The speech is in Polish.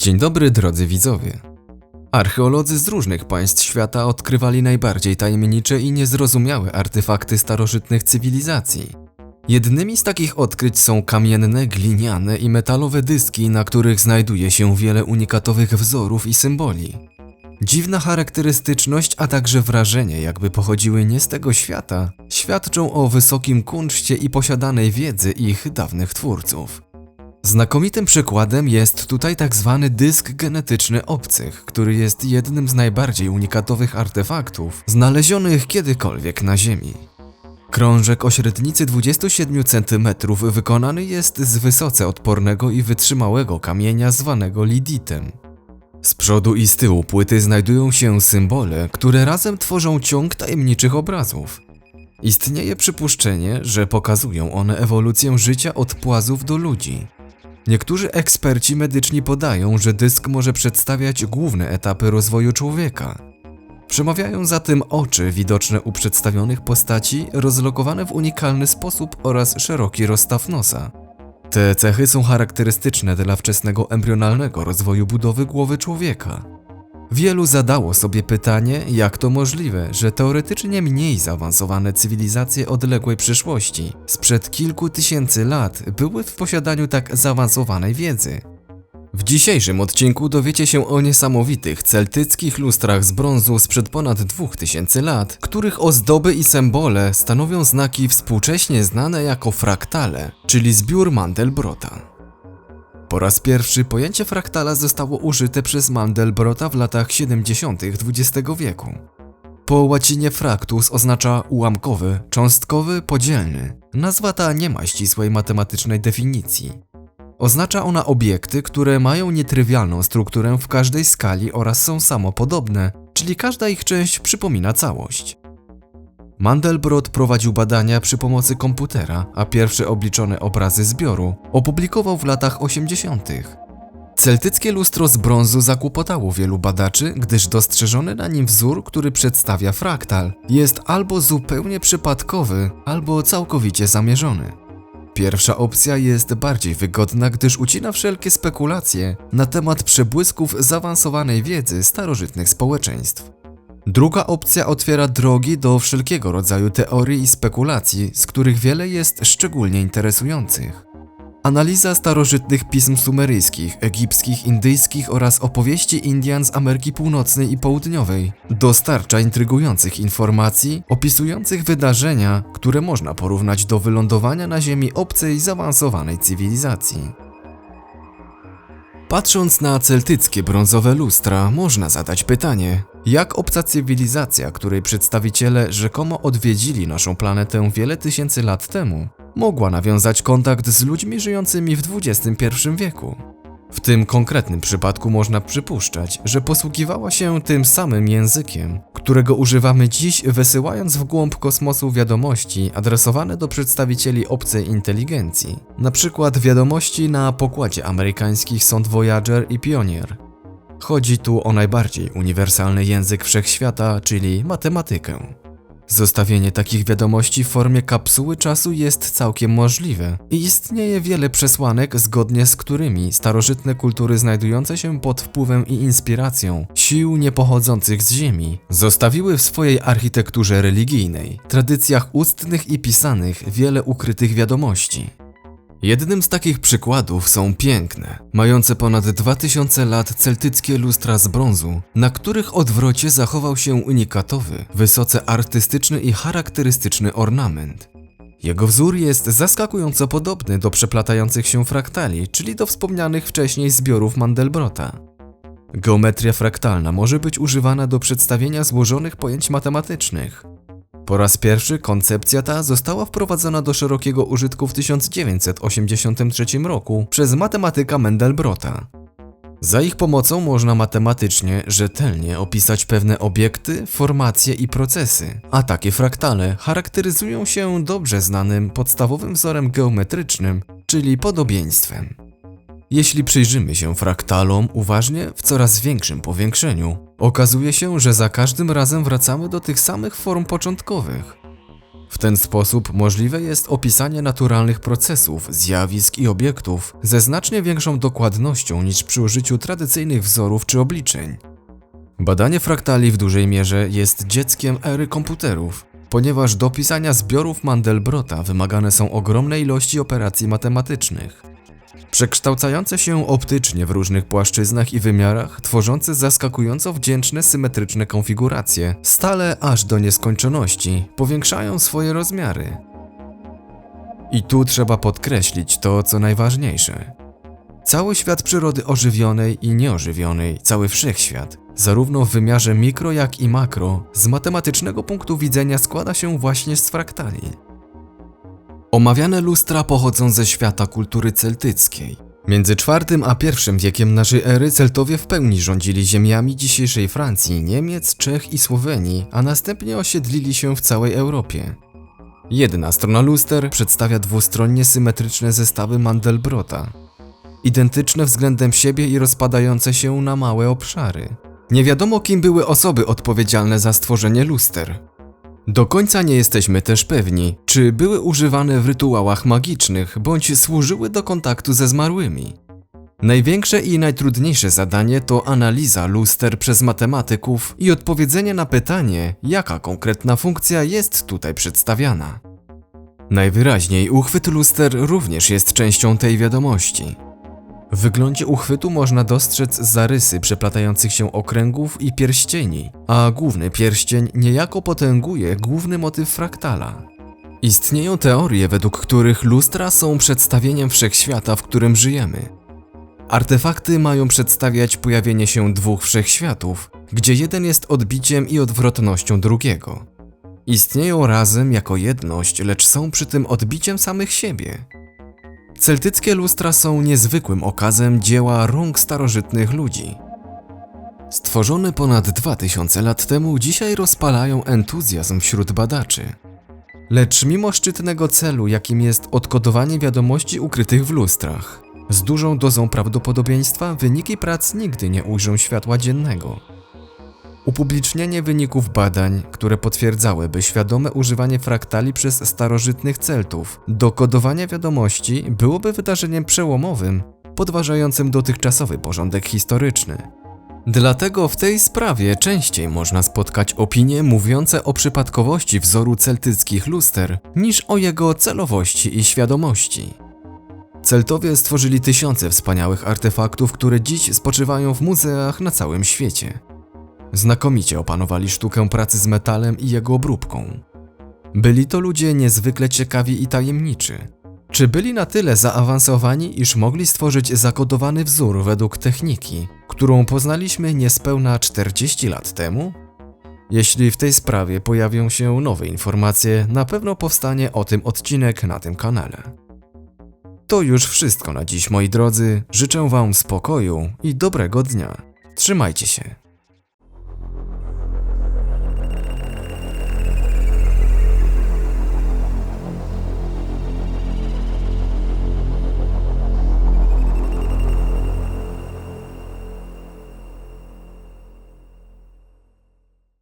Dzień dobry drodzy widzowie. Archeolodzy z różnych państw świata odkrywali najbardziej tajemnicze i niezrozumiałe artefakty starożytnych cywilizacji. Jednymi z takich odkryć są kamienne, gliniane i metalowe dyski, na których znajduje się wiele unikatowych wzorów i symboli. Dziwna charakterystyczność, a także wrażenie, jakby pochodziły nie z tego świata, świadczą o wysokim kunszcie i posiadanej wiedzy ich dawnych twórców. Znakomitym przykładem jest tutaj tak zwany dysk genetyczny obcych, który jest jednym z najbardziej unikatowych artefaktów znalezionych kiedykolwiek na Ziemi. Krążek o średnicy 27 cm wykonany jest z wysoce odpornego i wytrzymałego kamienia zwanego liditem. Z przodu i z tyłu płyty znajdują się symbole, które razem tworzą ciąg tajemniczych obrazów. Istnieje przypuszczenie, że pokazują one ewolucję życia od płazów do ludzi. Niektórzy eksperci medyczni podają, że dysk może przedstawiać główne etapy rozwoju człowieka. Przemawiają za tym oczy widoczne u przedstawionych postaci, rozlokowane w unikalny sposób oraz szeroki rozstaw nosa. Te cechy są charakterystyczne dla wczesnego embrionalnego rozwoju budowy głowy człowieka. Wielu zadało sobie pytanie, jak to możliwe, że teoretycznie mniej zaawansowane cywilizacje odległej przyszłości sprzed kilku tysięcy lat były w posiadaniu tak zaawansowanej wiedzy. W dzisiejszym odcinku dowiecie się o niesamowitych celtyckich lustrach z brązu sprzed ponad 2000 lat, których ozdoby i symbole stanowią znaki współcześnie znane jako fraktale, czyli zbiór Mandelbrota. Po raz pierwszy pojęcie fraktala zostało użyte przez Mandelbrota w latach 70. XX wieku. Po łacinie fractus oznacza ułamkowy, cząstkowy, podzielny. Nazwa ta nie ma ścisłej matematycznej definicji. Oznacza ona obiekty, które mają nietrywialną strukturę w każdej skali oraz są samopodobne, czyli każda ich część przypomina całość. Mandelbrot prowadził badania przy pomocy komputera, a pierwsze obliczone obrazy zbioru opublikował w latach 80. Celtyckie lustro z brązu zakłopotało wielu badaczy, gdyż dostrzeżony na nim wzór, który przedstawia fraktal, jest albo zupełnie przypadkowy, albo całkowicie zamierzony. Pierwsza opcja jest bardziej wygodna, gdyż ucina wszelkie spekulacje na temat przebłysków zaawansowanej wiedzy starożytnych społeczeństw. Druga opcja otwiera drogi do wszelkiego rodzaju teorii i spekulacji, z których wiele jest szczególnie interesujących. Analiza starożytnych pism sumeryjskich, egipskich, indyjskich oraz opowieści Indian z Ameryki Północnej i Południowej dostarcza intrygujących informacji opisujących wydarzenia, które można porównać do wylądowania na Ziemi obcej zaawansowanej cywilizacji. Patrząc na celtyckie brązowe lustra, można zadać pytanie, jak obca cywilizacja, której przedstawiciele rzekomo odwiedzili naszą planetę wiele tysięcy lat temu, mogła nawiązać kontakt z ludźmi żyjącymi w XXI wieku? W tym konkretnym przypadku można przypuszczać, że posługiwała się tym samym językiem, którego używamy dziś, wysyłając w głąb kosmosu wiadomości adresowane do przedstawicieli obcej inteligencji, na przykład wiadomości na pokładzie amerykańskich sond Voyager i Pioneer. Chodzi tu o najbardziej uniwersalny język wszechświata, czyli matematykę. Zostawienie takich wiadomości w formie kapsuły czasu jest całkiem możliwe i istnieje wiele przesłanek, zgodnie z którymi starożytne kultury znajdujące się pod wpływem i inspiracją sił niepochodzących z Ziemi zostawiły w swojej architekturze religijnej, tradycjach ustnych i pisanych wiele ukrytych wiadomości. Jednym z takich przykładów są piękne, mające ponad 2000 lat celtyckie lustra z brązu, na których odwrocie zachował się unikatowy, wysoce artystyczny i charakterystyczny ornament. Jego wzór jest zaskakująco podobny do przeplatających się fraktali, czyli do wspomnianych wcześniej zbiorów Mandelbrota. Geometria fraktalna może być używana do przedstawienia złożonych pojęć matematycznych. Po raz pierwszy koncepcja ta została wprowadzona do szerokiego użytku w 1983 roku przez matematyka Mendelbrota. Za ich pomocą można matematycznie, rzetelnie opisać pewne obiekty, formacje i procesy, a takie fraktale charakteryzują się dobrze znanym podstawowym wzorem geometrycznym, czyli podobieństwem. Jeśli przyjrzymy się fraktalom uważnie w coraz większym powiększeniu, okazuje się, że za każdym razem wracamy do tych samych form początkowych. W ten sposób możliwe jest opisanie naturalnych procesów, zjawisk i obiektów ze znacznie większą dokładnością niż przy użyciu tradycyjnych wzorów czy obliczeń. Badanie fraktali w dużej mierze jest dzieckiem ery komputerów, ponieważ do pisania zbiorów Mandelbrota wymagane są ogromne ilości operacji matematycznych. Przekształcające się optycznie w różnych płaszczyznach i wymiarach, tworzące zaskakująco wdzięczne symetryczne konfiguracje, stale aż do nieskończoności, powiększają swoje rozmiary. I tu trzeba podkreślić to, co najważniejsze. Cały świat przyrody ożywionej i nieożywionej, cały wszechświat, zarówno w wymiarze mikro, jak i makro, z matematycznego punktu widzenia składa się właśnie z fraktali. Omawiane lustra pochodzą ze świata kultury celtyckiej. Między IV a I wiekiem naszej ery Celtowie w pełni rządzili ziemiami dzisiejszej Francji, Niemiec, Czech i Słowenii, a następnie osiedlili się w całej Europie. Jedna strona luster przedstawia dwustronnie symetryczne zestawy Mandelbrota, identyczne względem siebie i rozpadające się na małe obszary. Nie wiadomo, kim były osoby odpowiedzialne za stworzenie luster. Do końca nie jesteśmy też pewni, czy były używane w rytuałach magicznych, bądź służyły do kontaktu ze zmarłymi. Największe i najtrudniejsze zadanie to analiza luster przez matematyków i odpowiedzenie na pytanie, jaka konkretna funkcja jest tutaj przedstawiana. Najwyraźniej uchwyt luster również jest częścią tej wiadomości. W wyglądzie uchwytu można dostrzec zarysy przeplatających się okręgów i pierścieni, a główny pierścień niejako potęguje główny motyw fraktala. Istnieją teorie, według których lustra są przedstawieniem wszechświata, w którym żyjemy. Artefakty mają przedstawiać pojawienie się dwóch wszechświatów, gdzie jeden jest odbiciem i odwrotnością drugiego. Istnieją razem jako jedność, lecz są przy tym odbiciem samych siebie. Celtyckie lustra są niezwykłym okazem dzieła rąk starożytnych ludzi. Stworzone ponad 2000 lat temu, dzisiaj rozpalają entuzjazm wśród badaczy. Lecz mimo szczytnego celu, jakim jest odkodowanie wiadomości ukrytych w lustrach, z dużą dozą prawdopodobieństwa wyniki prac nigdy nie ujrzą światła dziennego. Upublicznienie wyników badań, które potwierdzałyby świadome używanie fraktali przez starożytnych Celtów do kodowania wiadomości, byłoby wydarzeniem przełomowym, podważającym dotychczasowy porządek historyczny. Dlatego w tej sprawie częściej można spotkać opinie mówiące o przypadkowości wzoru celtyckich luster niż o jego celowości i świadomości. Celtowie stworzyli tysiące wspaniałych artefaktów, które dziś spoczywają w muzeach na całym świecie. Znakomicie opanowali sztukę pracy z metalem i jego obróbką. Byli to ludzie niezwykle ciekawi i tajemniczy. Czy byli na tyle zaawansowani, iż mogli stworzyć zakodowany wzór według techniki, którą poznaliśmy niespełna 40 lat temu? Jeśli w tej sprawie pojawią się nowe informacje, na pewno powstanie o tym odcinek na tym kanale. To już wszystko na dziś, moi drodzy. Życzę Wam spokoju i dobrego dnia. Trzymajcie się.